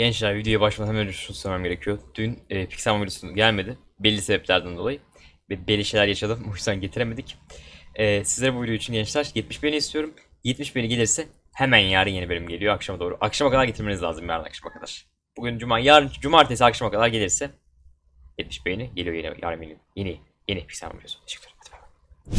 Gençler videoya başlamadan hemen önce şunu söylemem gerekiyor. Dün e, Pixelmon videosu gelmedi. Belli sebeplerden dolayı. Ve belli şeyler yaşadım. O yüzden getiremedik. E, sizlere bu video için gençler 70 beğeni istiyorum. 70 beğeni gelirse hemen yarın yeni bölüm geliyor akşama doğru. Akşama kadar getirmeniz lazım yarın akşama kadar. Bugün cuma, yarın cumartesi akşama kadar gelirse 70 beğeni geliyor yeni, yarın yeni, yeni, yeni Pixelmon videosu. Teşekkür ederim. Hadi bay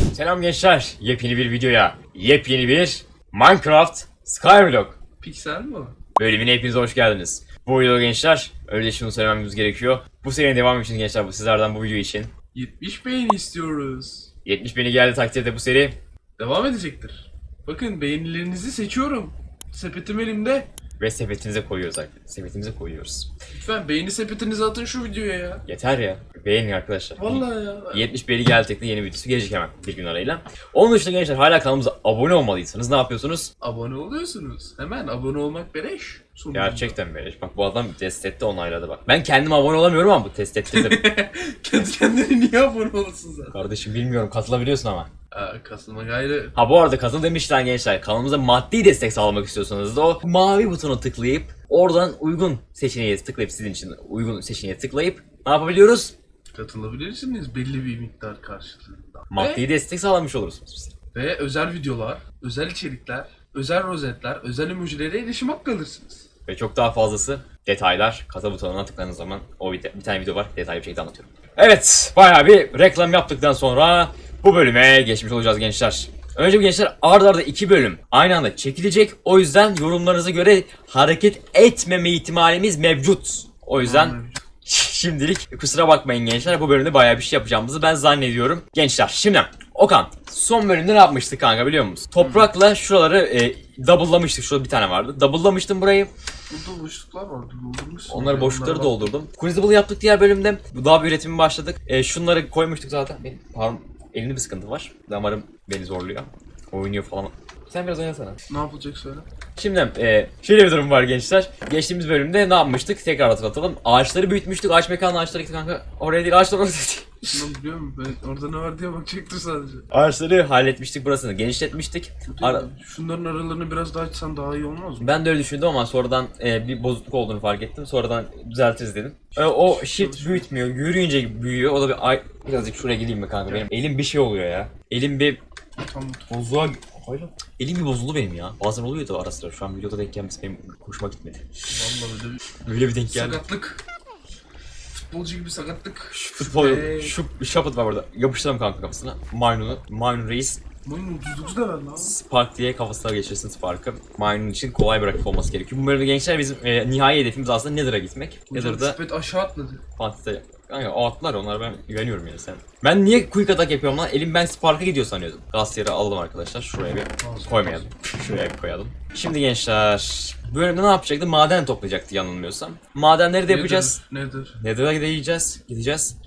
bay. Selam gençler. Yepyeni bir videoya, yepyeni bir Minecraft Skyblock Piksel mi o? Bölümüne hepiniz hoş geldiniz. Bu video gençler, öyle şunu söylememiz gerekiyor. Bu serinin devamı için gençler bu sizlerden bu video için 70 beğeni istiyoruz. 70 beni geldi takdirde bu seri Devam edecektir. Bakın beğenilerinizi seçiyorum. Sepetim elimde. Ve sepetinize koyuyoruz arkadaşlar. Sepetimize koyuyoruz. Lütfen beğeni sepetinizi atın şu videoya ya. Yeter ya. Beğenin arkadaşlar. Vallahi ya. 70 beni geldi tekli yeni videosu gelecek hemen bir gün arayla. Onun dışında gençler hala kanalımıza abone olmalıysanız ne yapıyorsunuz? Abone oluyorsunuz. Hemen abone olmak beleş. Sonunda. Gerçekten böyle. Bak bu adam test etti onayladı bak. Ben kendim abone olamıyorum ama bu test ettirdim. Kendi kendine niye abone olasın zaten? Kardeşim bilmiyorum katılabiliyorsun ama. Aa, kasılma gayrı. Ha bu arada katıl demişler gençler. Kanalımıza maddi destek sağlamak istiyorsanız da o mavi butona tıklayıp oradan uygun seçeneğe tıklayıp sizin için uygun seçeneğe tıklayıp ne yapabiliyoruz? Katılabilirsiniz belli bir miktar karşılığında. Maddi destek sağlamış olursunuz bize. Ve özel videolar, özel içerikler, özel rozetler, özel emojilere erişim hakkı alırsınız. Ve çok daha fazlası detaylar katıl butonuna tıkladığınız zaman o bir, bir tane video var detaylı bir şekilde anlatıyorum. Evet bayağı bir reklam yaptıktan sonra bu bölüme geçmiş olacağız gençler. Önce bu gençler arda arda iki bölüm aynı anda çekilecek. O yüzden yorumlarınıza göre hareket etmeme ihtimalimiz mevcut. O yüzden. Şimdilik kusura bakmayın gençler bu bölümde bayağı bir şey yapacağımızı ben zannediyorum. Gençler şimdi Okan son bölümde ne yapmıştık kanka biliyor musun? Toprakla şuraları e, double'lamıştık. Şurada bir tane vardı. Double'lamıştım burayı. Burada boşluklar vardı doldurmuşsun. Onları boşlukları doldurdum. Crucible yaptık diğer bölümde. Bu daha bir üretimi başladık. E, şunları koymuştuk zaten. Benim parm elimde bir sıkıntı var. Damarım beni zorluyor. Oynuyor falan. Sen biraz oynasana. Ne yapılacak söyle. Şimdi e, şöyle bir durum var gençler. Geçtiğimiz bölümde ne yapmıştık? Tekrar hatırlatalım. Ağaçları büyütmüş,tük Ağaç mekanı ağaçları gittik kanka. Oraya değil ağaçlar orada değil. Şundan biliyor musun? Ben orada ne var diye bakacaktım sadece. Ağaçları halletmiştik burasını genişletmiştik. Ara- Şunların aralarını biraz daha açsan daha iyi olmaz mı? ben de öyle düşündüm ama sonradan e, bir bozukluk olduğunu fark ettim. Sonradan düzeltiriz dedim. E, o shift büyütmüyor. Yürüyünce büyüyor. O da bir ay... Birazcık şuraya gideyim mi kanka? Benim elim bir şey oluyor ya. Elim bir Tamam. bozuluğa... Hayır. Elim bir bozuldu benim ya. Bazen oluyor da ara sıra. Şu an videoda denk gelmesi benim hoşuma gitmedi. Vallahi öyle bir Öyle bir denk geldi. sakatlık. Futbolcu gibi sakatlık. Futbol, Ee, şu şapıt var burada. Yapıştıralım kanka kafasına. Maymun'u. Maymun reis Maymun 39 da ver lan. Spark diye kafasına geçirsin Spark'ı. Maymun için kolay bir rakip olması gerekiyor. Bu bölümde gençler bizim e, nihai hedefimiz aslında Nether'a gitmek. Hocam Nether'da aşağı atladı. Fatih'te Kanka o atlar onlar ben güveniyorum yani sen. Ben niye quick attack yapıyorum lan? Elim ben Spark'a gidiyor sanıyordum. Gazeteri alalım arkadaşlar. Şuraya bir koymayalım. Şuraya bir koyalım. Şimdi gençler bu bölümde ne yapacaktı? Maden toplayacaktı yanılmıyorsam. Madenleri de yapacağız. Nedir? Nether'a gideceğiz. Gideceğiz.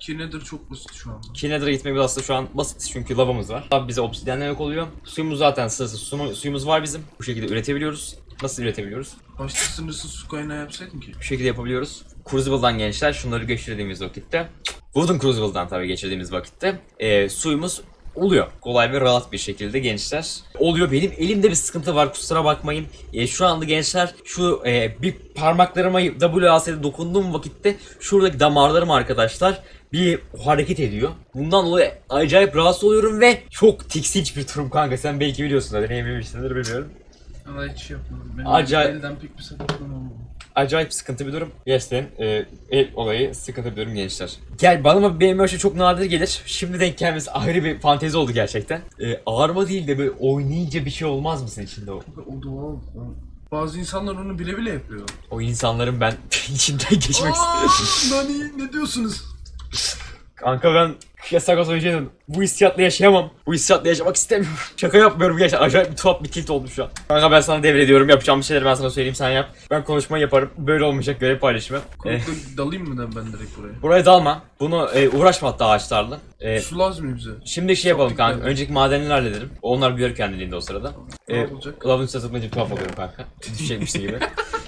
Ki nedir çok basit şu anda. Ki Nether'a gitmemiz aslında şu an basit çünkü lavamız var. Tabi bize obsidyenler yok oluyor. Suyumuz zaten sınırsız su- suyumuz var bizim. Bu şekilde üretebiliyoruz. Nasıl üretebiliyoruz? Başta sınırsız su kaynağı yapsaydın ki. Bu şekilde yapabiliyoruz. Crucible'dan gençler şunları geçirdiğimiz vakitte. Wooden Crucible'dan tabii geçirdiğimiz vakitte e, suyumuz oluyor. Kolay ve rahat bir şekilde gençler. Oluyor. Benim elimde bir sıkıntı var kusura bakmayın. E, şu anda gençler şu e, bir parmaklarıma WAS'de dokunduğum vakitte şuradaki damarlarım arkadaşlar bir hareket ediyor. Bundan dolayı acayip rahatsız oluyorum ve çok tiksinç bir durum kanka. Sen belki biliyorsun da deneyimlemişsindir bilmiyorum. Valla hiç şey yapmadım. Benim Acayip- elden pek bir sakatlığım olmadı. Acayip sıkıntı bir durum. Gerçekten e, el olayı sıkıntı bir durum gençler. Gel bana benim öyle şey çok nadir gelir. Şimdi denk gelmesi ayrı bir fantezi oldu gerçekten. E, ağırma değil de böyle oynayınca bir şey olmaz mısın içinde o? O doğal. Bazı insanlar onu bile bile yapıyor. O insanların ben içinden geçmek istiyorum. Aaa Nani ne diyorsunuz? Kanka ben yasak oyuncuyum. Bu hissiyatla yaşayamam. Bu hissiyatla yaşamak istemiyorum. Şaka yapmıyorum gerçekten. Acayip bir tuhaf bir tilt oldu şu an. Kanka ben sana devrediyorum. Yapacağım bir şeyleri ben sana söyleyeyim sen yap. Ben konuşma yaparım. Böyle olmayacak görev paylaşımı. E, Konukta dalayım mı ben direkt buraya? buraya dalma. Bunu e, uğraşma hatta ağaçlarla. E, Su lazım mı bize? Şimdi şey yapalım kanka. Önceki madenleri halledelim. Onlar büyür kendiliğinde o sırada. Ne Ee, olacak? Lavın üstüne zıplayınca tuhaf oluyorum kanka. Düşecekmişti gibi.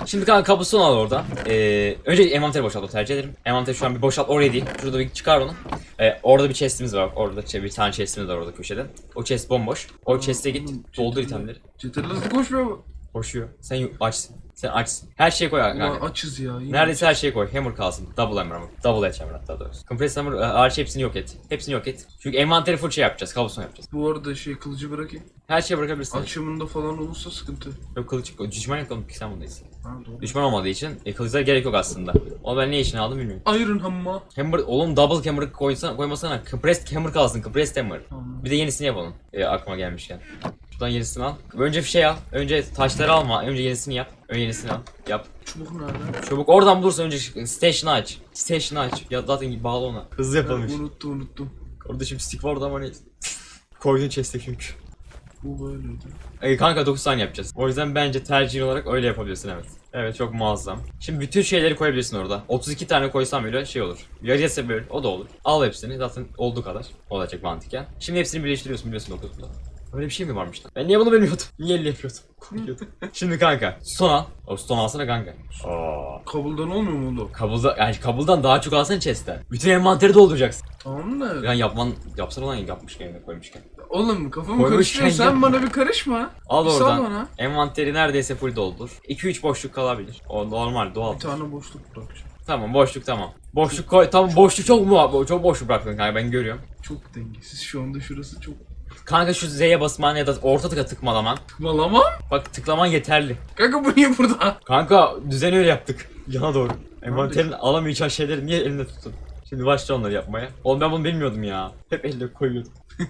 Şimdi kanka kabusunu al orada. Ee, önce envanteri boşalt tercih ederim. Envanteri şu an bir boşalt oraya değil. Şurada bir çıkar onu. Ee, orada bir chestimiz var. Orada ç- bir tane chestimiz var orada köşede. O chest bomboş. O chest'e git. Doldur itemleri. Çetir hızlı koşmuyor mu? Koşuyor. Sen yu- açsın. Sen açsın. Her şeyi koy Ulan kanka. açız ya. yine Neredeyse her şeyi koy. Hammer kalsın. Double hammer ama. Double edge hammer hatta doğrusu. Compressed hammer e, hariç hepsini yok et. Hepsini yok et. Çünkü envanteri full şey yapacağız. Kabloson yapacağız. Bu arada şey kılıcı bırakayım. Her şeyi bırakabilirsin. Akşamında falan olursa sıkıntı. Yok kılıç. Düşman yok oğlum. Sen bundayız. Düşman olmadığı için e, kılıçlara gerek yok aslında. O ben ne için aldım bilmiyorum. Iron Hammer. Hammer, oğlum double hammer koysan, koymasana. Compressed hammer kalsın. Compressed hammer. Tamam. Bir de yenisini yapalım. E, aklıma gelmişken. Şuradan yenisini al. Önce şey al. Önce taşları alma. Önce yenisini yap. Önce yenisini al. Yap. Çubuk nerede? Çabuk oradan bulursa önce station'ı aç. Station'ı aç. Ya zaten bağlı ona. Hızlı yapalım Ben işte. unuttum unuttum. Orada şimdi stick vardı ama neyse. Koydun chest'e çünkü. Bu böyleydi. E, kanka 9 saniye yapacağız. O yüzden bence tercih olarak öyle yapabilirsin evet. Evet çok muazzam. Şimdi bütün şeyleri koyabilirsin orada. 32 tane koysam bile şey olur. Yarıya böyle o da olur. Al hepsini zaten olduğu kadar. Olacak mantıken. Şimdi hepsini birleştiriyorsun biliyorsun 9'da. Öyle bir şey mi varmış lan? Ben niye bunu bilmiyordum? Niye elle yapıyordum? Korkuyordum. Şimdi kanka son al. O son alsana kanka. Aa. Kabuldan olmuyor mu oğlum? Kabulda, yani kabuldan daha çok alsana chest'ten. Bütün envanteri dolduracaksın. Tamam da. Yani yapman, yapsana lan yapmışken ya koymuşken. Oğlum kafamı Koymuşken karıştırıyor. Sen yapma. bana bir karışma. Al Bir sal oradan. bana. Envanteri neredeyse full doldur. 2-3 boşluk kalabilir. O normal doğal. Bir tane boşluk bırakacağım. Tamam boşluk tamam. Boşluk koy tamam boşluk çok mu çok boşluk bıraktın kanka ben görüyorum. Çok dengesiz. Şu anda şurası çok... Kanka şu Z'ye basman ya da orta tıka tıkmalaman. Malama. Bak tıklaman yeterli. Kanka bu niye burada? Kanka düzeni öyle yaptık. Yana doğru. Envanterin alamayacağı şeyleri niye elinde tuttun? Şimdi başla onları yapmaya. Oğlum ben bunu bilmiyordum ya. Hep elle koyuyordum.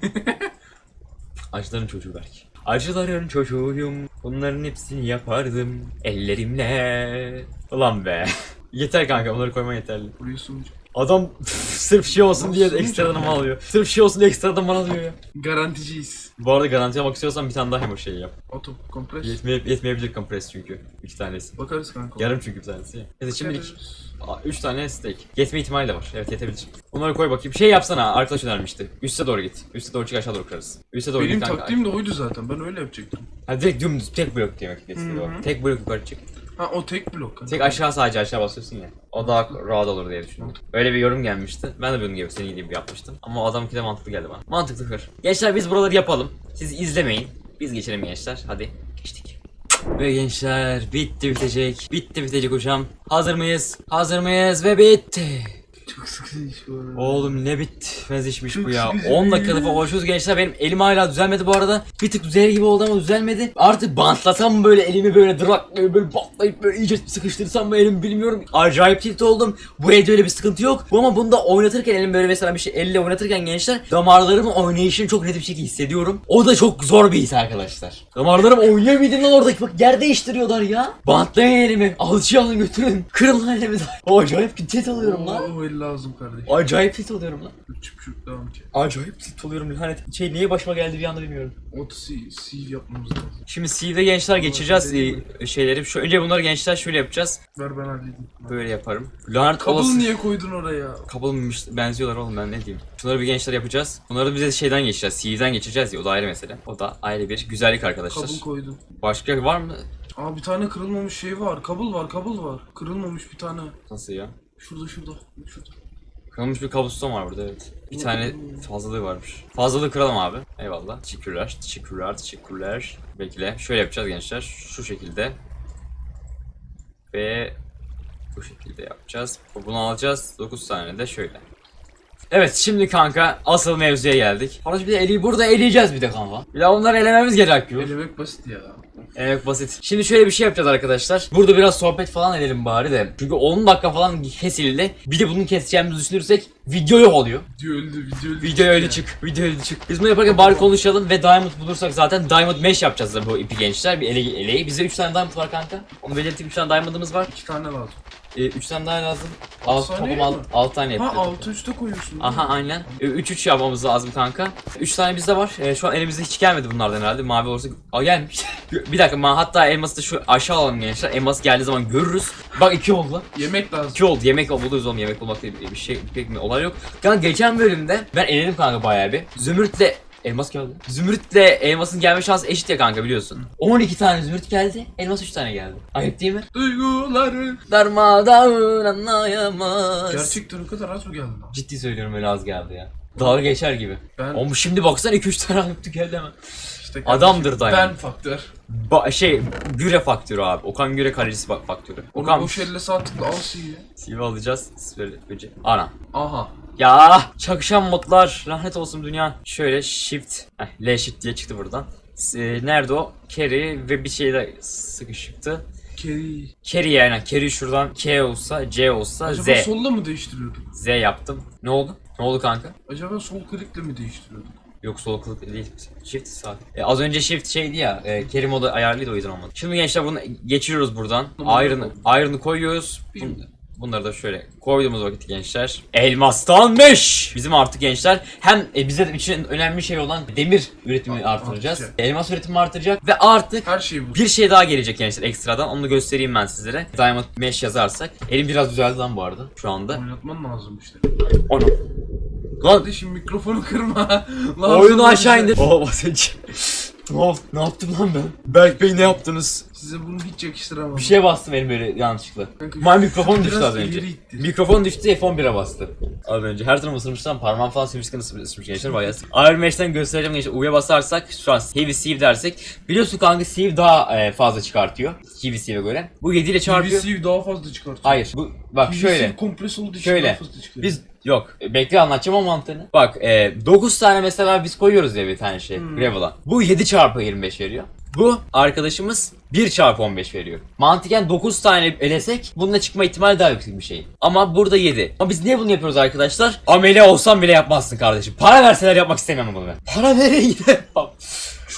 Acıların çocuğu belki. Acıların çocuğuyum. Bunların hepsini yapardım. Ellerimle. Ulan be. Yeter kanka bunları koyman yeterli. Buraya sunucu. Adam sırf şey olsun diye ekstradan mal alıyor. Sırf şey olsun diye ekstradan mal alıyor ya. Garanticiyiz. Bu arada garanti almak istiyorsan bir tane daha hammer şey yap. Auto kompres. Yetmeye, yetmeyebilir kompres çünkü. İki tanesi. Bakarız kanka. Yarım çünkü bir tanesi. Neyse şimdilik Bakarız. Aa, üç tane steak. Yetme ihtimali de var. Evet yetebilir. Bunları koy bakayım. Şey yapsana arkadaş önermişti. Üste doğru git. Üste doğru çık aşağı doğru kırarız. Üste doğru Benim git kanka. taktiğim de oydu zaten. Ben öyle yapacaktım. Ha direkt dümdüz tek blok demek hı. Tek blok yukarı çık. Ha o tek blok kanka. Tek aşağı sadece aşağı basıyorsun ya. O daha rahat olur diye düşündüm. Öyle bir yorum gelmişti. Ben de bunun gibi senin gibi yapmıştım. Ama o adamınki de mantıklı geldi bana. Mantıklı kır. Gençler biz buraları yapalım. Siz izlemeyin. Biz geçelim gençler. Hadi geçtik. Ve gençler bitti bitecek. Bitti bitecek hocam. Hazır mıyız? Hazır mıyız? Ve bitti. Çok sıkıcı iş bu arada. Oğlum ne bitmez işmiş bu ya. sıkıcı 10 değil. dakikada falan uğraşıyoruz gençler. Benim elim hala düzelmedi bu arada. Bir tık düzelir gibi oldu ama düzelmedi. Artık bantlasam mı böyle elimi böyle draklayıp böyle bantlayıp böyle iyice sıkıştırsam mı elimi bilmiyorum. Acayip tilt oldum. Bu elde öyle bir sıkıntı yok. Bu ama bunda oynatırken elim böyle mesela bir şey elle oynatırken gençler damarlarımın oynayışını çok net bir şekilde hissediyorum. O da çok zor bir his arkadaşlar. Damarlarım oynayabildim lan oradaki bak yer değiştiriyorlar ya. Bantlayın elimi. Alçı alın götürün. Kırın lan elimi. Acayip tilt alıyorum lan. El lazım kardeşim. Acayip tilt oluyorum lan. Çıp çıp devam ki. Acayip tilt oluyorum lanet. Şey niye başıma geldi bir anda bilmiyorum. Si- seal yapmamız lazım. Şimdi C'de gençler geçeceğiz değil e, şeyleri. Şu, önce bunları gençler şöyle yapacağız. Ver ben halledeyim. Böyle yaparım. Lanet Kabul olası. niye koydun oraya? Kabul mıymış? Benziyorlar oğlum ben ne diyeyim. Şunları bir gençler yapacağız. Bunları bize şeyden geçeceğiz. C'den geçeceğiz ya o da ayrı mesele. O da ayrı bir güzellik arkadaşlar. Kabul koydun. Başka var mı? Aa bir tane kırılmamış şey var. Kabul var, kabul var. Kırılmamış bir tane. Nasıl ya? Şurada şurada. Şurada. Kırılmış bir kabuston var burada evet. Bir tane fazlalığı varmış. Fazlalığı kıralım abi. Eyvallah. Teşekkürler. Teşekkürler. Teşekkürler. Bekle. Şöyle yapacağız gençler. Şu şekilde. Ve bu şekilde yapacağız. Bunu alacağız. 9 tane de şöyle. Evet şimdi kanka asıl mevzuya geldik. Arkadaş bir de eli burada eleyeceğiz bir de kanka. Bir de onları elememiz gerekiyor. Elemek basit ya. Evet basit. Şimdi şöyle bir şey yapacağız arkadaşlar. Burada biraz sohbet falan edelim bari de. Çünkü 10 dakika falan kesildi. Bir de bunu keseceğimizi düşünürsek video yok oluyor. Video öldü, video öldü. Video öyle çık, video öyle çık. Biz bunu yaparken bari konuşalım ve Diamond bulursak zaten Diamond Mesh yapacağız da bu ipi gençler. Bir ele eleği. Bizde 3 tane Diamond var kanka. Onu belirttik 3 tane Diamond'ımız var. İki tane lazım. 3 tane daha lazım. Alt, toplam mi? 6 tane Ha yaptık. altı üstte koyuyorsun. Aha aynen. 3-3 yapmamız lazım kanka. 3 tane bizde var. E, şu an elimizde hiç gelmedi bunlardan herhalde. Mavi olursa... Aa gelmiş. bir dakika ma hatta elması da şu aşağı alalım gençler. Elmas geldiği zaman görürüz. Bak 2 oldu lan. Yemek lazım. 2 oldu. Yemek buluruz oğlum. Yemek bulmak diye bir şey pek bir olay yok. Kanka geçen bölümde ben eledim kanka bayağı bir. Zümrüt'le Elmas geldi. Zümrüt'le elmasın gelme şansı eşit ya kanka biliyorsun. 12 tane zümrüt geldi. Elmas 3 tane geldi. Ayıp değil mi? Duyguları. Darmadağın anlayamaz. Gerçekten o kadar az mı geldi lan? Ciddi söylüyorum öyle az geldi ya. Dalga geçer gibi. Ben Oğlum şimdi baksana 2-3 tane alıp geldi hemen. İşte Adamdır da Ben faktör. Ba- şey Güre faktörü abi. Okan Güre kalecisi bak faktörü. Onu Okan boş elle sağ tıkla al C'yi. CV alacağız. Böyle önce. Ana. Aha. Ya çakışan modlar lanet olsun dünya. Şöyle shift. Heh, L shift diye çıktı buradan. S- Nerede o? Carry ve bir şey de sıkışıktı. Keri. Carry yani. Carry şuradan K olsa C olsa Acaba Z. solla mı değiştiriyorduk? Z yaptım. Ne oldu? Ne oldu kanka? Acaba sol klikle mi değiştiriyorduk? Yok sol kılık değil. Shift sağ. E, az önce shift şeydi ya. E, carry modu ayarlıydı o yüzden olmadı. Şimdi gençler bunu geçiriyoruz buradan. Iron'ı Iron'ı koyuyoruz. Bilmiyorum. Bunları da şöyle koyduğumuz vakit gençler. Elmastanmış. Bizim artık gençler hem e, bize de için önemli şey olan demir üretimi artıracağız. Artacak. Elmas üretimi artacak ve artık Her şey bu. bir şey daha gelecek gençler ekstradan. Onu da göstereyim ben sizlere. Diamond Mesh yazarsak. Elim biraz düzeldi lan bu arada şu anda. Oynatman lazım işte. Onu. Lan Kardeşim mikrofonu kırma. Lazım oyunu aşağı indir. Ne, yap- ne yaptım lan ben? Berk Bey ne yaptınız? Size bunu hiç yakıştıramam. Bir şeye bastım elim böyle yanlışlıkla. My mikrofon düştü az önce. Mikrofon düştü F11'e bastı. Az önce her tarafı ısırmıştan parmağım falan sümüsken ısırmış gençler bayağı. Iron Mash'ten göstereceğim gençler. U'ya basarsak şu an Heavy Sieve dersek. Biliyorsun kanka Sieve daha e, fazla çıkartıyor. Heavy Sieve'e göre. Bu 7 ile çarpıyor. PVC daha fazla çıkartıyor. Hayır bu bak PVC şöyle. kompres olduğu için Şöyle. daha fazla çıkarıyor. Biz yok e, bekle anlatacağım o mantığını. Bak e, 9 tane mesela biz koyuyoruz ya bir tane şey Hmm. Gravel'a. Bu 7 çarpı 25 veriyor. Bu arkadaşımız 1 çarpı 15 veriyor. Mantıken 9 tane elesek bununla çıkma ihtimali daha yüksek bir şey. Ama burada 7. Ama biz niye bunu yapıyoruz arkadaşlar? Amele olsam bile yapmazsın kardeşim. Para verseler yapmak istemem bunu ben. Para verin yine.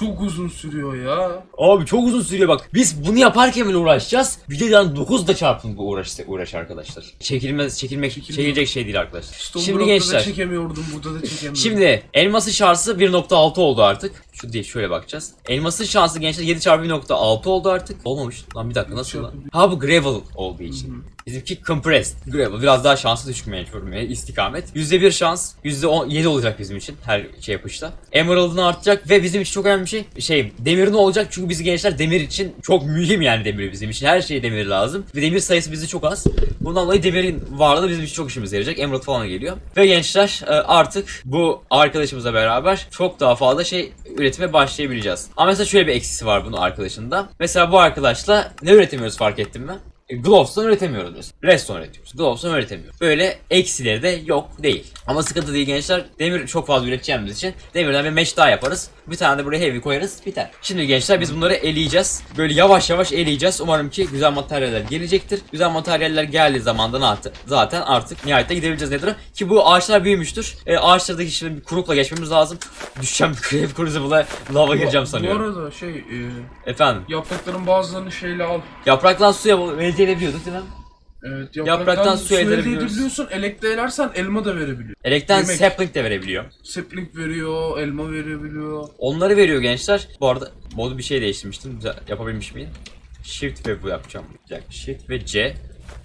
Çok uzun sürüyor ya. Abi çok uzun sürüyor bak. Biz bunu yaparken bile uğraşacağız. Bir de yani 9 da çarpın bu uğraş, uğraş arkadaşlar. Çekilmez, çekilmek, Çekilmez. çekilecek şey değil arkadaşlar. Stone Şimdi gençler. da çekemiyordum burada da çekemiyorum. Şimdi elması şansı 1.6 oldu artık. Şu değil şöyle bakacağız. Elmasın şansı gençler 7 çarpı 1.6 oldu artık. Olmamış. Lan bir dakika nasıl lan? Ha bu gravel olduğu için. Bizimki compressed. Gravel biraz daha şanslı düşük mecbur yani istikamet. %1 şans. %7 olacak bizim için her şey yapışta. Emerald'ın artacak ve bizim için çok önemli bir şey. Şey demir ne olacak? Çünkü biz gençler demir için çok mühim yani demir bizim için. Her şeye demir lazım. Ve demir sayısı bizde çok az. Bundan dolayı demirin varlığı bizim için çok işimize yarayacak. Emerald falan geliyor. Ve gençler e, artık bu arkadaşımızla beraber çok daha fazla şey üretime başlayabileceğiz. Ama mesela şöyle bir eksisi var bunun arkadaşında. Mesela bu arkadaşla ne üretemiyoruz fark ettim ben? E, Gloves'tan üretemiyoruz biz. Redstone üretiyoruz. Gloves'tan üretemiyoruz. Böyle eksileri de yok değil. Ama sıkıntı değil gençler. Demir çok fazla üreteceğimiz için demirden bir mesh daha yaparız. Bir tane de buraya heavy koyarız biter. Şimdi gençler biz bunları eleyeceğiz. Böyle yavaş yavaş eleyeceğiz. Umarım ki güzel materyaller gelecektir. Güzel materyaller geldiği zaman da zaten artık nihayete gidebileceğiz Nether'a. Ki bu ağaçlar büyümüştür. E, ağaçlardaki şimdi bir kurukla geçmemiz lazım. Düşeceğim Crave Crucible'a lava gireceğim sanıyorum. Bu arada şey e, Efendim. yaprakların bazılarını şeyle al. Yapraktan suya elde edebiliyorduk değil mi? Evet Yapraktan su elde edebiliyorsun. Elekte elersen elma da verebiliyor. Elekten Yemek. sapling de verebiliyor. Sapling veriyor, elma verebiliyor. Onları veriyor gençler. Bu arada modu bir şey değiştirmiştim. Yapabilmiş miyim? Shift ve bu yapacağım. Bir Shift ve C.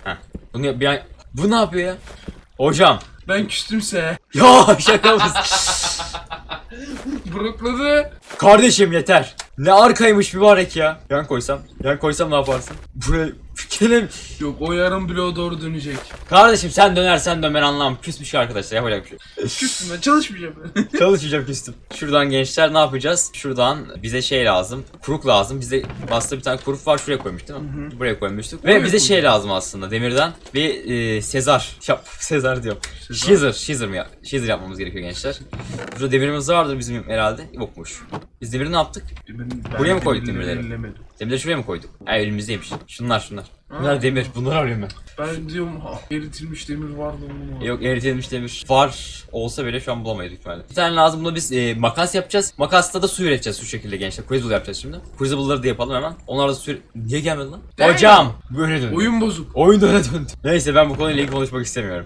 Heh. Bunu bir an... Bu ne yapıyor ya? Hocam. Ben küstümse. Ya şaka mısın? Bırakladı. Kardeşim yeter. Ne arkaymış mübarek ya. Yan koysam. Yan koysam ne yaparsın? Buraya gene... Yok o yarım bloğa doğru dönecek. Kardeşim sen dönersen dön ben anlamam. Küsmüş arkadaşlar yapacak bir şey. yok. Küstüm ben çalışmayacağım. Çalışacağım küstüm. Şuradan gençler ne yapacağız? Şuradan bize şey lazım. Kuruk lazım. Bize basta bir tane kuruk var şuraya koymuş değil mi? Buraya koymuştuk. Ve bize şey koyduk. lazım aslında demirden. Bir e, Sezar. Yap Sezar diyorum. Şizir. Şizir mi ya? Şizir yapmamız gerekiyor gençler. Burada demirimiz vardır bizim herhalde. Yokmuş. Biz demiri ne yaptık? Ben, Buraya mı koyduk demirleri demirleri? şuraya mı koyduk? Ha elimizdeymiş. Şunlar şunlar. Bunlar demir. Bunları arıyorum ben. Ben diyorum ha, eritilmiş demir vardı mı? Yok eritilmiş demir var olsa bile şu an bulamayız ihtimalle. Bir tane lazım buna biz e, makas yapacağız. Makasta da su üreteceğiz şu şekilde gençler. Crucible yapacağız şimdi. Crucible'ları da yapalım hemen. Onlar da su Niye gelmedi lan? Damn. Hocam! Böyle döndü. Oyun bozuk. Oyun da öyle döndü. Neyse ben bu konuyla ilgili konuşmak istemiyorum.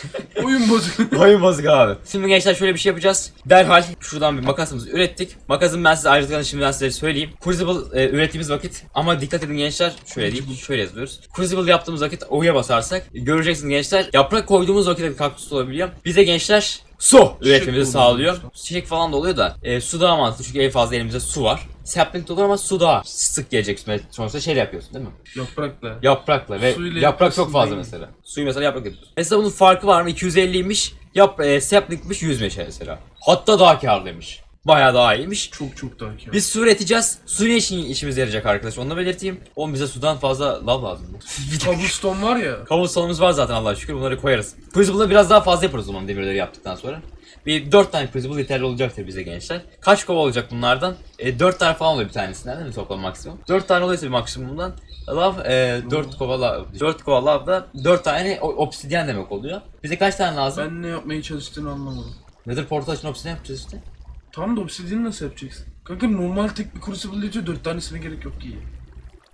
Oyun bozuk. Oyun bozuk abi. Şimdi gençler şöyle bir şey yapacağız. Derhal şuradan bir makasımızı ürettik. Makasın ben size ayrıntılarını şimdi ben size söyleyeyim. Crucible e, ürettiğimiz vakit ama dikkat edin gençler. Şöyle değil, şöyle yazıyoruz. Crucible yaptığımız vakit O'ya basarsak göreceksiniz gençler. Yaprak koyduğumuz vakit bir kaktüs olabiliyor. Bize gençler su üretimimizi sağlıyor. Çiçek falan da oluyor da e, su daha mantıklı çünkü en fazla elimizde su var. Sapling olur ama su daha sık gelecek. Sonuçta şey yapıyorsun değil mi? Yaprakla. Yaprakla ve Suyla yaprak çok fazla mesela. Suyu mesela yaprak yapıyorsun. Mesela bunun farkı var mı? 250'ymiş. Yap, e, saplingmiş 100 meşe mesela. Hatta daha karlıymış. Bayağı daha iyiymiş. Çok çok daha kâr. Biz su üreteceğiz. Su ne için işimize yarayacak arkadaş? Onu da belirteyim. Oğlum bize sudan fazla lav lazım. Cobblestone var ya. Kablosalımız var zaten Allah'a şükür. Bunları koyarız. Crucible'ı biraz daha fazla yaparız o zaman demirleri yaptıktan sonra. Bir 4 tane Crucible yeterli olacaktır bize gençler. Kaç kova olacak bunlardan? E, 4 tane falan oluyor bir tanesinden değil mi toplam maksimum? 4 tane oluyorsa bir maksimumdan. Lav e, 4 kova lav. 4 kova lav da 4 tane obsidyen demek oluyor. Bize kaç tane lazım? Ben ne yapmaya çalıştığını anlamadım. Nether portal için obsidyen yapacağız işte. Tam da obsidian nasıl yapacaksın? Kanka normal tek bir crucible diyor 4 tanesine gerek yok ki.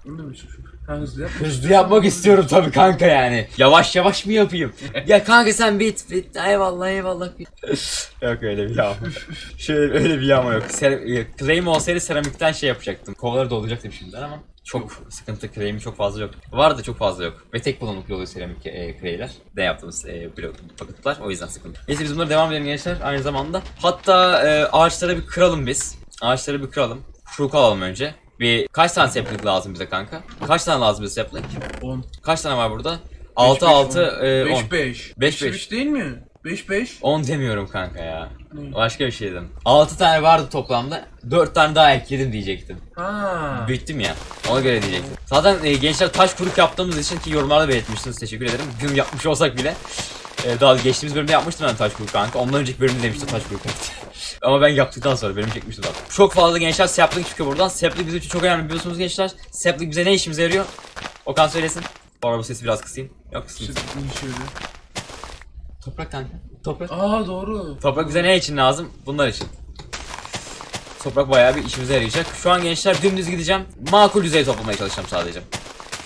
Onu demek çalışıyorum. Ha hızlı yap. Hızlı yapmak istiyorum tabii kanka yani. Yavaş yavaş mı yapayım? ya kanka sen bit bit eyvallah eyvallah. Yok öyle bir yağma. Şöyle öyle bir yağma yok. Ser- e, claim olsaydı seramikten şey yapacaktım. Kovaları dolduracaktım şimdiden ama çok sıkıntı claim'i çok fazla yok. Var da çok fazla yok. Ve tek kullanımlık oluyor seramik e, clay'ler. Ne yaptığımız e, blok paketler o yüzden sıkıntı. Neyse biz bunları devam edelim gençler aynı zamanda. Hatta e, ağaçları bir kıralım biz. Ağaçları bir kıralım. Kruk alalım önce. Bir kaç tane sapling lazım bize kanka? Kaç tane lazım bize sapling? 10. Kaç tane var burada? 6 6 e, 10. 5 5. 5 5. 5 değil mi? 5 5. 10 demiyorum kanka ya. Ne? Başka bir şey dedim. 6 tane vardı toplamda. 4 tane daha ekledim diyecektim. Ha. Büyüttüm ya. Ona göre diyecektim. Zaten e, gençler taş kuruk yaptığımız için ki yorumlarda belirtmiştiniz. Teşekkür ederim. Gün yapmış olsak bile. E, daha geçtiğimiz bölümde yapmıştım ben taş kuruk kanka. Ondan önceki bölümde demiştim taş kuruk yaptı. Ama ben yaptıktan sonra bölüm çekmiştim zaten. Çok fazla gençler sapling çıkıyor buradan. Sapling bizim için çok önemli biliyorsunuz gençler. Sapling bize ne işimize yarıyor? Okan söylesin. Bu arada bu sesi biraz kısayım. Yok kısayım. Şimdi. Toprak kanka. Toprak. Aa doğru. Toprak bize ne için lazım? Bunlar için. Toprak bayağı bir işimize yarayacak. Şu an gençler dümdüz gideceğim. Makul düzey toplamaya çalışacağım sadece.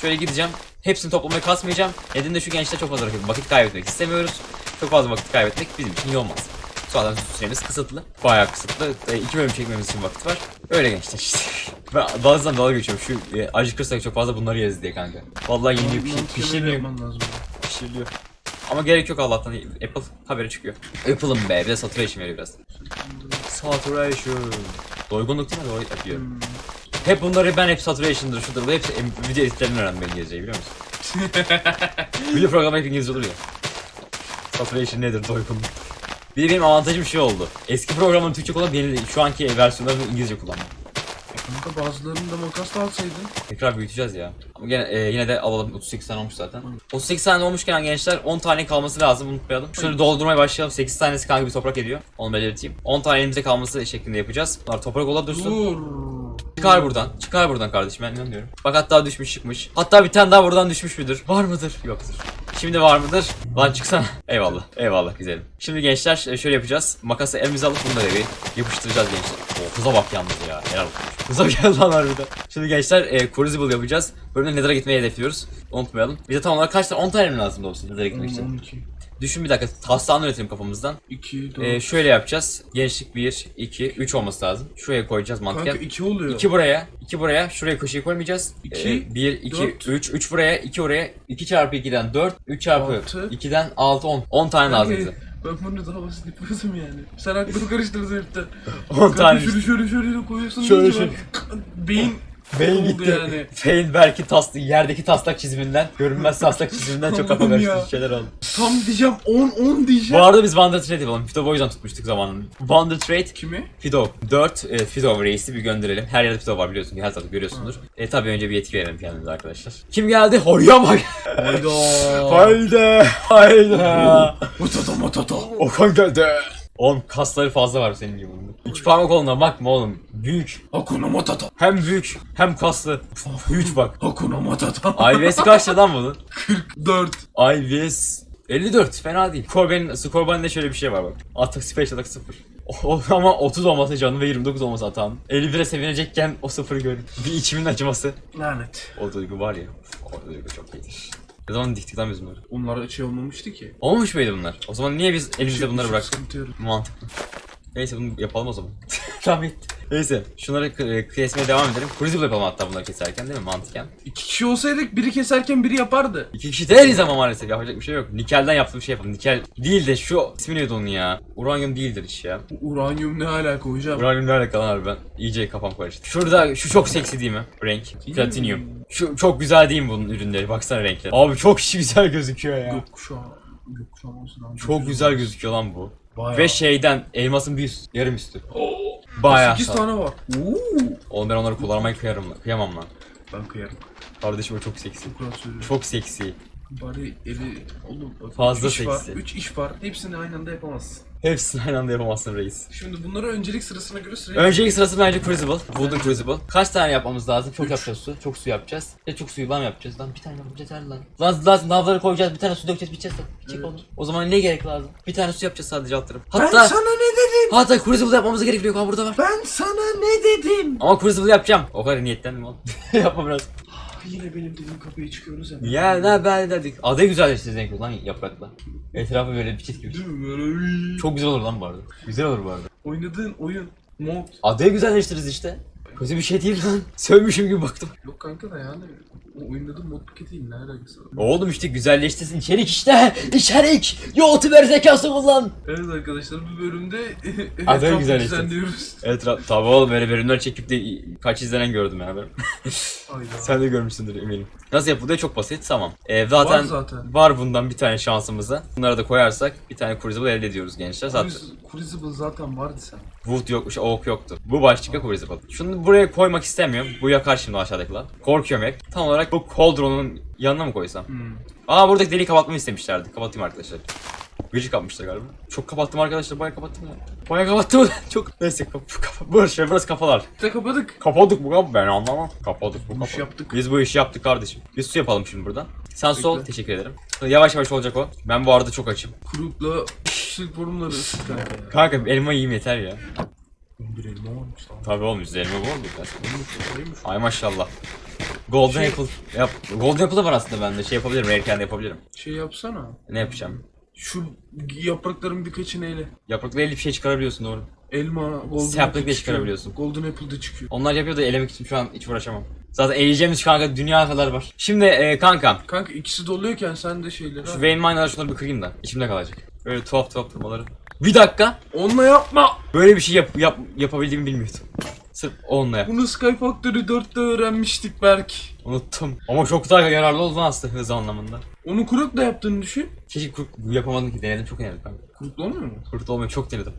Şöyle gideceğim. Hepsini toplamaya kasmayacağım. Nedeni de şu gençler çok fazla. Vakit kaybetmek istemiyoruz. Çok fazla vakit kaybetmek bizim için iyi olmaz. Zaten süremiz kısıtlı. Bayağı kısıtlı. E, iki bölüm çekmemiz için vakit var. Öyle gençler işte. Ben bazen dalga geçiyorum. Şu e, acıkırsak çok fazla bunları yeriz diye kanka. Vallahi yeniliyor pişir, yapman lazım. Pişiriliyor. Ama gerek yok Allah'tan. Apple haberi çıkıyor. Apple'ım be. Bir de saturation veriyor biraz. Saturation. Doygunluk değil mi? Doy yapıyor. Hep bunları ben hep saturation'dır şudur bu hepsi video editlerinden öğrendim ben İngilizceyi biliyor musun? video programı hep İngilizce olur ya. Saturation nedir doygunluk? Bir de benim avantajım şey oldu. Eski programın Türkçe kullanıp yeni şu anki versiyonlarını İngilizce kullanmam. Kanka bazılarını da makasla alsaydın. Tekrar büyüteceğiz ya. Ama gene, e, yine de alalım 38 tane olmuş zaten. 38 tane olmuşken gençler 10 tane kalması lazım unutmayalım. Şöyle doldurmaya başlayalım. 8 tanesi kanka bir toprak ediyor. Onu belirteyim. 10 tane elimize kalması şeklinde yapacağız. Bunlar toprak ola dursun. Dur. Çıkar buradan. Çıkar buradan kardeşim ben inanmıyorum. Bak hatta düşmüş çıkmış. Hatta bir tane daha buradan düşmüş müdür? Var mıdır? Yoktur. Şimdi var mıdır? Lan çıksana. Eyvallah. Eyvallah güzelim. Şimdi gençler e, şöyle yapacağız. Makası elimize alıp da bir yapıştıracağız gençler. O hıza bak yalnız ya. Helal olsun. Hıza geldi lan harbiden. Şimdi gençler e, Crucible yapacağız. Bölümde Nether'a gitmeyi hedefliyoruz. Unutmayalım. Bize tam olarak kaç tane? 10 tane mi lazım olsun Nether'a gitmek için? 12. Düşün bir dakika. Taslağını üretelim kafamızdan. 2 4. E, şöyle yapacağız. Gençlik 1, 2, 3 olması lazım. Şuraya koyacağız mantıken. Kanka 2 oluyor. 2 buraya, 2 buraya, şuraya köşeyi koymayacağız. İki, 1, 2, dört. 3, 3 buraya, 2 oraya, 2 çarpı 2'den 4, 3 çarpı Altı. 2'den 6, 10. 10 tane lazım bize. Ben bunu daha basit yapıyorsun yani. Sen aklını karıştırdın hepten. 10 tane. Şöyle şöyle şöyle koyuyorsun. Şöyle şöyle. Beyin Oldu gitti. yani. Fein belki tas yerdeki taslak çiziminden, görünmez taslak çiziminden çok kafa karıştırıcı şeyler oldu. Tam diyeceğim 10 10 Bu diyeceğim. arada biz Wonder Trade yapalım. Fido o yüzden tutmuştuk zamanında. Wonder Trade Kimi? Fido. 4 e, Fido reisi bir gönderelim. Her yerde Fido var biliyorsun. Her tarafta görüyorsundur. E tabi önce bir yetki verelim kendimize arkadaşlar. Kim geldi? Hoya bak. Hayda. Haydi. Haydi. Matata matata. Okan geldi. Oğlum kasları fazla var senin gibi. İki parmak oluna bakma oğlum. Büyük. Hakuna matata. Hem büyük hem kaslı. Büyük bak. Hakuna matata. IVS kaç lan bunun? 4. IVS 54 fena değil. Skorban'ın Skorban'da şöyle bir şey var bak. Atak special atak 0. O, ama 30 olması canı ve 29 olması hatanın. 51'e sevinecekken o sıfırı görün. Bir içimin acıması. Lanet. O duygu var ya. O duygu çok iyidir. Ne zaman diktik lan biz bunları? Onlar şey olmamıştı ki. Olmuş muydu bunlar? O zaman niye biz elimizde bunları Çok bıraktık? Mantıklı. Neyse bunu yapalım o zaman. tamam bitti. Neyse şunları k- kesmeye devam edelim. Crucible yapalım hatta bunları keserken değil mi mantıken? İki kişi olsaydık biri keserken biri yapardı. İki kişi değiliz ama maalesef yapacak bir şey yok. Nikelden yaptığım şey yapalım. Nikel değil de şu ismi neydi onun ya? Uranyum değildir iş ya. Bu uranyum ne alaka hocam? Uranyum ne alakalı abi ben iyice kafam karıştı. Şurada şu çok seksi değil mi? Renk. Platinum. Şu çok güzel değil mi bunun ürünleri? Baksana renkleri. Abi çok güzel gözüküyor ya. Gökkuşağı. Gökkuşağı olsun abi. Çok güzel gözüküyor lan bu. Bayağı. Ve şeyden elmasın bir üst, yarım üstü. Bayağı 8 sağ. tane var. Oo. Oğlum ben onları kullanmayı kıyarım, kıyamam lan. Ben kıyarım. Kardeşim o çok seksi. Söylüyorum. Çok seksi. Bari eli oğlum Fazla üç iş var. seksi. 3 iş var. Hepsini aynı anda yapamazsın. Hepsini aynı anda yapamazsın reis. Şimdi bunları öncelik sırasına göre sıraya Önceki sırası bence Crucible. Wooden Crucible. Kaç tane yapmamız lazım? Çok yapacağız su. Çok su yapacağız. Ya çok suyu lan yapacağız lan. Bir tane yapacağız her lan. Lazım lazım lavları koyacağız. Bir tane su dökeceğiz. Biteceğiz lan. Bitecek Evet. O zaman ne gerek lazım? Bir tane su yapacağız sadece. Ben Hatta sana ne dedim? hatta Crucible yapmamıza gerek yok. Ha burada var. Ben sana ne dedim? Ama Crucible yapacağım. O kadar niyetlendim oğlum. Yapma biraz. Yine benim dediğim kapıya çıkıyoruz ya. Ya ne ben dedik. Adayı kötü lan yaprakla. Etrafı böyle bir çift gibi. Değil mi? Böyle. Çok güzel olur lan bu arada. Güzel olur bu arada. Oynadığın oyun mod. Adayı güzelleştiririz işte. Kötü bir şey değil lan. Sövmüşüm gibi baktım. Yok kanka da yani. O oynadığın mod paketiyle ne alakası var? Oğlum işte güzelleştirsin içerik işte. İçerik. YouTuber zekası kullan. Evet arkadaşlar bu bölümde Adayı etrafı güzelleştir. düzenliyoruz. Evet ra- tabi oğlum böyle bölümler çekip de kaç izlenen gördüm ya ben. Hayda. Sen de görmüşsündür eminim. Nasıl yapıldığı çok basit tamam. Ee, zaten, Var zaten. var bundan bir tane şansımıza. Bunları da koyarsak bir tane Crucible elde ediyoruz gençler. Zaten Cruis- Crucible zaten vardı sen. Wood yokmuş, oak yoktu. Bu başlıkta Crucible. Şunu buraya koymak istemiyorum. Bu yakar şimdi aşağıdakiler. Korkuyorum hep. Tam olarak bu Cauldron'un yanına mı koysam? Hmm. Aa buradaki deliği kapatmamı istemişlerdi. Kapatayım arkadaşlar. Gıcık kapmışlar galiba. Çok kapattım arkadaşlar. Bayağı kapattım ya. Bayağı kapattım. Çok neyse kap kap burası şey burası kafalar. İşte kapadık. Kapadık bu kapı ben anlamam. Kapadık bu Bu kapı. yaptık. Biz bu işi yaptık kardeşim. Biz su yapalım şimdi buradan. Sen sol Bekle. teşekkür ederim. Yavaş yavaş olacak o. Ben bu arada çok açım. Kurukla borumları ısıt kanka ya. Kanka elma yiyeyim yeter ya. Bir elma varmış lan. Tabii oğlum elma bu oldu. Neymiş? Ay maşallah. Golden Şey- Apple. Yap. Golden Apple da var aslında bende. Şey yapabilirim. Rare Candy yapabilirim. Şey yapsana. Ne yapacağım? Şu yaprakların birkaçını ele. Yaprakla elli bir şey çıkarabiliyorsun doğru. Elma, golden Saplık apple da çıkıyor. çıkarabiliyorsun. Golden apple de çıkıyor. Onlar yapıyor da elemek için şu an hiç uğraşamam. Zaten eleyeceğimiz kanka dünya kadar var. Şimdi e, kanka Kanka ikisi doluyorken sen de şeyleri şu. Vein Miner'ları şunları bir kırayım da içimde kalacak. Böyle tuhaf tuhaf durmaları. Bir dakika. Onunla yapma. Böyle bir şey yap, yap, yapabildiğimi bilmiyordum. Sırf onunla yap. Bunu Sky Factory 4'te öğrenmiştik Berk. Unuttum. Ama çok daha yararlı oldu lan aslında hız anlamında. Onu kurukla yaptığını düşün. Keşke kurt yapamadım ki denedim çok denedim kanka. Kurukla olmuyor mu? Kurt olmayı çok denedim.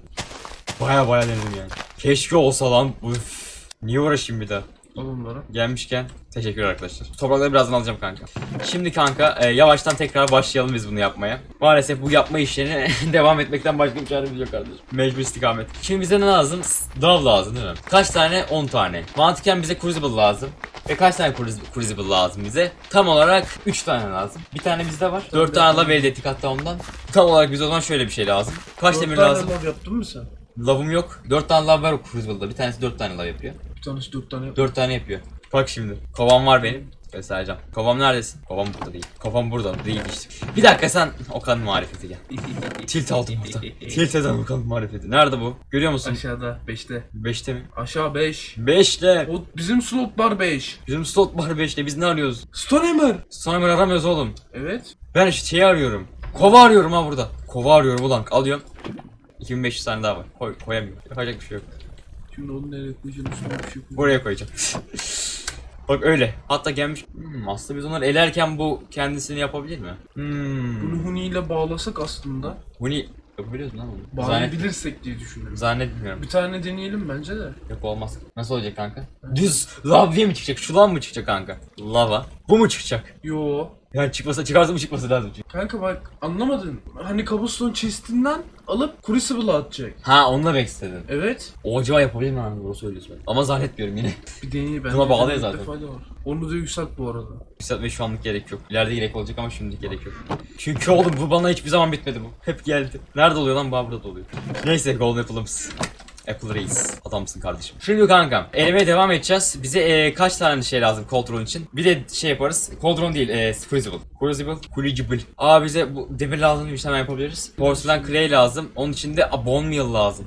Baya baya denedim yani. Keşke olsa lan. Üf. Niye uğraşayım bir daha? Al onları. Gelmişken teşekkür arkadaşlar. Toprakları birazdan alacağım kanka. Şimdi kanka e, yavaştan tekrar başlayalım biz bunu yapmaya. Maalesef bu yapma işlerine devam etmekten başka bir çaremiz yok kardeşim. Mecbur istikamet. Şimdi bize ne lazım? Dav lazım değil mi? Kaç tane? 10 tane. Mantıken bize Crucible lazım. Ve kaç tane Crucible, lazım bize? Tam olarak 3 tane lazım. Bir tane bizde var. 4 tane lav elde ettik hatta ondan. Tam olarak bize o zaman şöyle bir şey lazım. Kaç Dört demir tane lazım? lav yaptın mı sen? Lavım yok. 4 tane lav var Crucible'da. Bir tanesi 4 tane lav yapıyor. Bir tanesi dört tane yap. 4 tane yapıyor. Bak şimdi. Kovam var benim. Göstereceğim. Kovam neredesin? Kovam burada değil. Kovam burada değil işte. Bir dakika sen Okan'ın marifeti gel. Tilt aldım burada. Tilt eden Okan'ın marifeti. Nerede bu? Görüyor musun? Aşağıda 5'te. 5'te mi? Aşağı 5. 5'te. O bizim slotlar 5. Bizim slot var 5'te. Biz ne arıyoruz? Stonehammer. Ben aramıyoruz oğlum. Evet. Ben işte şeyi arıyorum. Kova arıyorum ha burada. Kova arıyorum ulan. Alıyorum. 2500 tane daha var. Koy, koyamıyorum. Yapacak bir şey yok. Şimdi onu nereye koyacaksın üstüne bir şey. Buraya koyacağım. Bak öyle. Hatta gelmiş. Hmm, aslında biz onları elerken bu kendisini yapabilir mi? Hmm. Bunu Huni ile bağlasak aslında Bunu yapabiliyoruz lan onu. Bağlayabilirsek diye düşünüyorum. zannetmiyorum. Bir tane deneyelim bence de. Yok olmaz. Nasıl olacak kanka? Düz lav diye mi çıkacak? Şu lan mı çıkacak kanka? Lava. Bu mu çıkacak? Yo. Yani çıkmasa çıkarsa mı çıkması lazım çünkü. Kanka bak anlamadın. Hani cobblestone chest'inden alıp Crucible'a atacak. Ha onunla demek istedin. Evet. O acaba yapabilir mi lan? Doğru söylüyorsun. Ama zannetmiyorum yine. Bir deney bence. Buna bağlı zaten. defa da var. Onu da yükselt bu arada. Yükseltmeye şu anlık gerek yok. İleride gerek olacak ama şimdilik gerek yok. Çünkü oğlum bu bana hiçbir zaman bitmedi bu. Hep geldi. Nerede oluyor lan? Bana burada da oluyor. Neyse Golden Apple'ımız. Apple Reis. Adamsın kardeşim. Şimdi kanka elemeye devam edeceğiz. Bize e, kaç tane şey lazım Coldron için? Bir de şey yaparız. Coldron değil, e, Crucible. Crucible, Crucible. Aa bize bu demir lazım bir hemen yapabiliriz. Porcelain clay lazım. Onun için de a, bone meal lazım.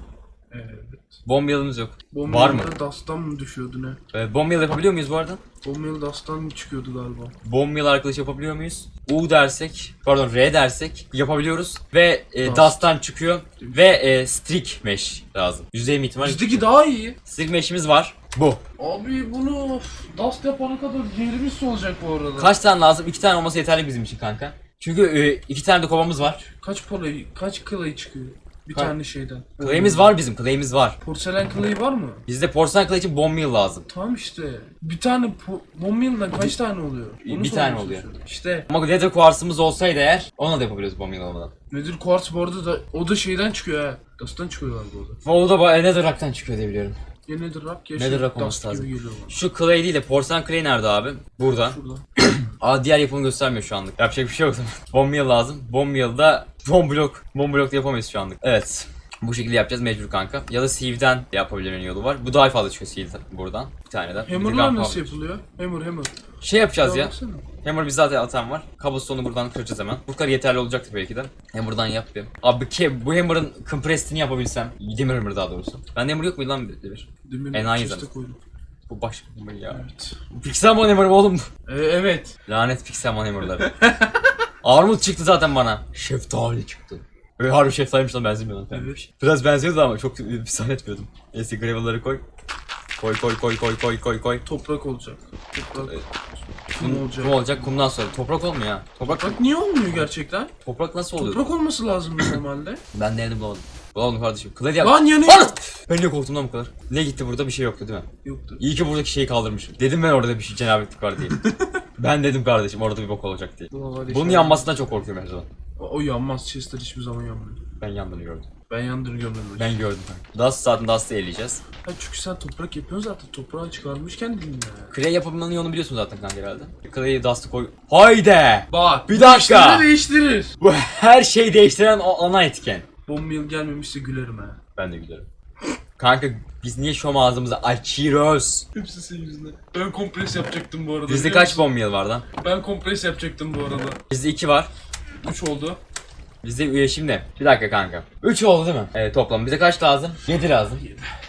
Evet. Bone meal'ımız yok. Bomba Var mı? Dust'tan mı düşüyordu ne? E, bone meal yapabiliyor muyuz bu arada? Bomba Dust'tan mı çıkıyordu galiba? Bone meal arkadaş yapabiliyor muyuz? U dersek, pardon R dersek yapabiliyoruz. Ve e, Dust. Dust'tan çıkıyor. Ve e, Streak Mesh lazım. %20 ihtimal. Bizdeki daha iyi. Streak Mesh'imiz var. Bu. Abi bunu Dust yapana kadar yerimiz olacak bu arada. Kaç tane lazım? İki tane olması yeterli bizim için kanka. Çünkü e, iki tane de kovamız var. Kaç parayı, kaç kılayı çıkıyor? Bir Ha. tane şeyden. Clay'imiz var bizim. Clay'imiz var. Porselen kılığı var mı? Bizde porselen clay için bomb meal lazım. Tamam işte. Bir tane po- bomb kaç tane oluyor? Bir- sormaya tane oluyor. çalışıyorum. İşte Ama nether quartz'ımız olsaydı eğer ona da yapabiliriz bomb meal olmadan. Nedir Quartz bu arada da o da şeyden çıkıyor ha. Dust'tan çıkıyor galiba o da. Ama o da ba- nether rock'tan çıkıyor diye biliyorum. Ya Nether Rock ya Nether şey, Rock olması Dust lazım. gibi geliyor bana. Şu clay değil de porselen clay nerede abi? Burada. Şurada. Aa diğer yapımı göstermiyor şu anlık. Yapacak bir şey yok. bomb lazım. Bomb meal'da bomb block. Bomb block da yapamayız şu anlık. Evet. Bu şekilde yapacağız mecbur kanka. Ya da Sieve'den yapabilmenin yolu var. Bu daha fazla çıkıyor Sieve buradan. Bir tane. Bir de Hammer'lar nasıl yapılıyor? Hammer hammer. Şey yapacağız ya. baksana. Hammer biz zaten atan var. Cobblestone'u buradan kıracağız hemen. Bu kadar yeterli olacaktır belki de. Hammer'dan yap bir. Abi ke bu Hammer'ın compressed'ini yapabilsem. Demir Hammer daha doğrusu. Ben Hammer yok muydu lan bir demir? Demir Enayi zaten. Bu başka bir ya. Evet. Pixelmon Hammer oğlum? Ee, evet. Lanet Pixelmon Hammer'ları. Armut çıktı zaten bana. Şeftali çıktı. Böyle harbi şeftaliymiş lan benzemiyor lan. Evet. Biraz benziyordu ama çok bir zannetmiyordum. Neyse gravel'ları koy. Koy koy koy koy koy koy koy. Toprak olacak. Toprak. Kum olacak. Kum olacak kumdan sonra. Toprak olmuyor ya. Toprak Toprak niye olmuyor gerçekten? toprak nasıl oluyor? Toprak olması lazım normalde. Ben denedim bulamadım. Bulamadım kardeşim. Yap. Lan yanıyor. Lan! Ben ne korktum lan bu kadar. Ne gitti burada bir şey yoktu değil mi? Yoktu. İyi ki buradaki şeyi kaldırmışım. Dedim ben orada bir şey cenabetlik var diye. ben dedim kardeşim orada bir bok olacak diye. Bunun yanmasından çok korkuyorum her zaman. O, o yanmaz. Chester hiçbir zaman yanmıyor. Ben yandığını gördüm. Ben yandığını görmedim. Ben gördüm. Dust zaten Dust'ı eleyeceğiz. Ha, çünkü sen toprak yapıyorsun zaten. Toprağı çıkarmış kendin ya. Clay yapımının yolunu biliyorsun zaten kanka herhalde. Clay'i Dust'ı koy. Haydi! Bak. Bir dakika. Değiştirir değiştirir. Bu her şeyi değiştiren o ana etken. Bomb yıl gelmemişse gülerim ha. Ben de gülerim. Kanka biz niye şom ağzımızı açıyoruz? Hepsi senin yüzünden. Ben kompres yapacaktım bu arada. Bizde biliyor kaç musun? bomb yıl var lan? Ben kompres yapacaktım bu arada. Bizde 2 var. 3 oldu. Bizde üye şimdi. Bir dakika kanka. 3 oldu değil mi? Evet toplam. Bize kaç lazım? 7 lazım.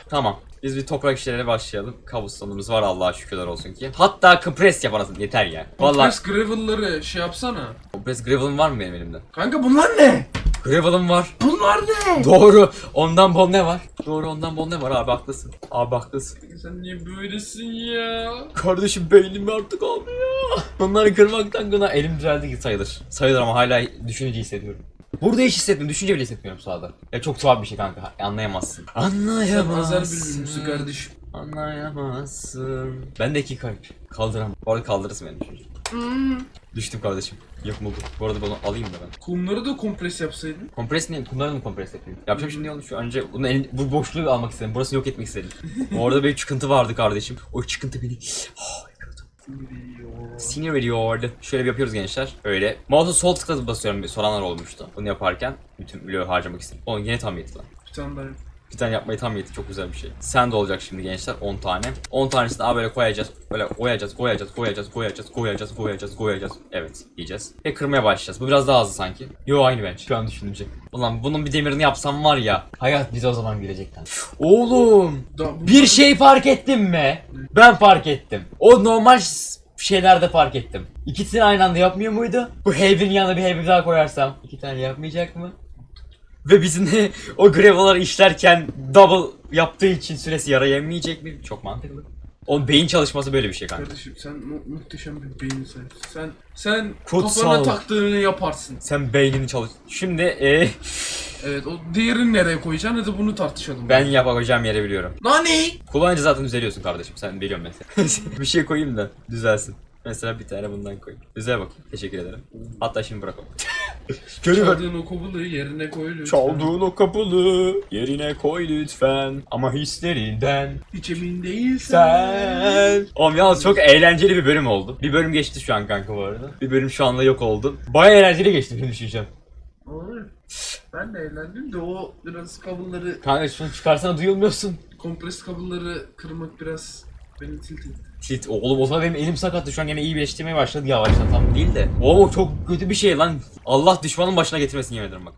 Tamam. Biz bir toprak işlerine başlayalım. Cobblestone'umuz var Allah'a şükürler olsun ki. Hatta compress yaparasın yeter ya. Vallahi Kompres gravel'ları şey yapsana. compress gravel'ım var mı benim elimde? Kanka bunlar ne? Gravel'ım var. Bunlar ne? Doğru. Ondan bol ne var? Doğru ondan bol ne var abi haklısın. Abi haklısın. Sen niye böylesin ya? Kardeşim beynim artık almıyor. Onları kırmaktan gına elim düzeldi ki sayılır. Sayılır ama hala düşünce hissediyorum. Burada hiç hissetmiyorum. Düşünce bile hissetmiyorum sağda. Ya çok tuhaf bir şey kanka. Anlayamazsın. Sen Azer Anlayamazsın. bülbülmüşsün kardeşim. Anlayamazsın. Ben de iki kalp. Kaldıramam. Bu arada kaldırırsın beni düşünce. Düştüm kardeşim. Oldu. Bu arada bunu alayım da ben. Kumları da kompres yapsaydın. Kompres ne? Kumları mı kompres yapayım? Yapacağım şimdi olmuş? Şu önce bunu elin, bu boşluğu almak istedim. Burasını yok etmek istedim. Orada bir çıkıntı vardı kardeşim. O çıkıntı beni oh, yakaladı. Sinir veriyordu. Şöyle bir yapıyoruz gençler. Öyle. Mouse'u sol tıkla basıyorum bir soranlar olmuştu. Bunu yaparken bütün bloğu harcamak istedim. Onu yine tam yetti lan. Bir tane daha. Bir tane yapmayı tam yetti çok güzel bir şey. Sen de olacak şimdi gençler 10 tane. 10 tanesini daha böyle koyacağız. Böyle koyacağız, koyacağız, koyacağız, koyacağız, koyacağız, koyacağız, koyacağız. Evet diyeceğiz. Ve kırmaya başlayacağız. Bu biraz daha hızlı sanki. Yo aynı ben. Şu an düşünecek. Ulan bunun bir demirini yapsam var ya. Hayat bize o zaman gülecek lan. Oğlum. Bir şey fark ettin mi? Ben fark ettim. O normal şeylerde fark ettim. İkisini aynı anda yapmıyor muydu? Bu Have'in yanına bir Have daha koyarsam iki tane yapmayacak mı? Ve bizim de o gravel'ları işlerken double yaptığı için süresi yarayamayacak mi? Çok mantıklı. O beyin çalışması böyle bir şey kanka. Kardeşim sen mu- muhteşem bir beyin sahipsin. Sen sen Kutsal. kafana taktığını yaparsın. Sen beynini çalış. Şimdi e, Evet o diğerini nereye koyacaksın hadi bunu tartışalım. ben yapacağım yere biliyorum. Nani? Kullanınca zaten düzeliyorsun kardeşim. Sen biliyorum mesela. bir şey koyayım da düzelsin. Mesela bir tane bundan koy. Güzel bak. Teşekkür ederim. Hatta şimdi bırakalım. Görüyor Çaldığın o kovulu yerine koy lütfen. Çaldığın o kapılı yerine koy lütfen ama hislerinden Hiç emin değilsen. sen. Oğlum yalnız çok eğlenceli bir bölüm oldu. Bir bölüm geçti şu an kanka bu arada. Bir bölüm şu anda yok oldu. Baya eğlenceli geçti benim düşüncem. Olur. Ben de eğlendim de o biraz kabulları, Kanka şunu çıkarsana duyulmuyorsun. kompres kabulları kırmak biraz beni tilt etti. Tilt. Oğlum o zaman benim elim sakattı şu an yine iyi birleştirmeye başladı yavaştan tam değil de. Oğlum o çok kötü bir şey lan. Allah düşmanın başına getirmesin yemin ederim bak.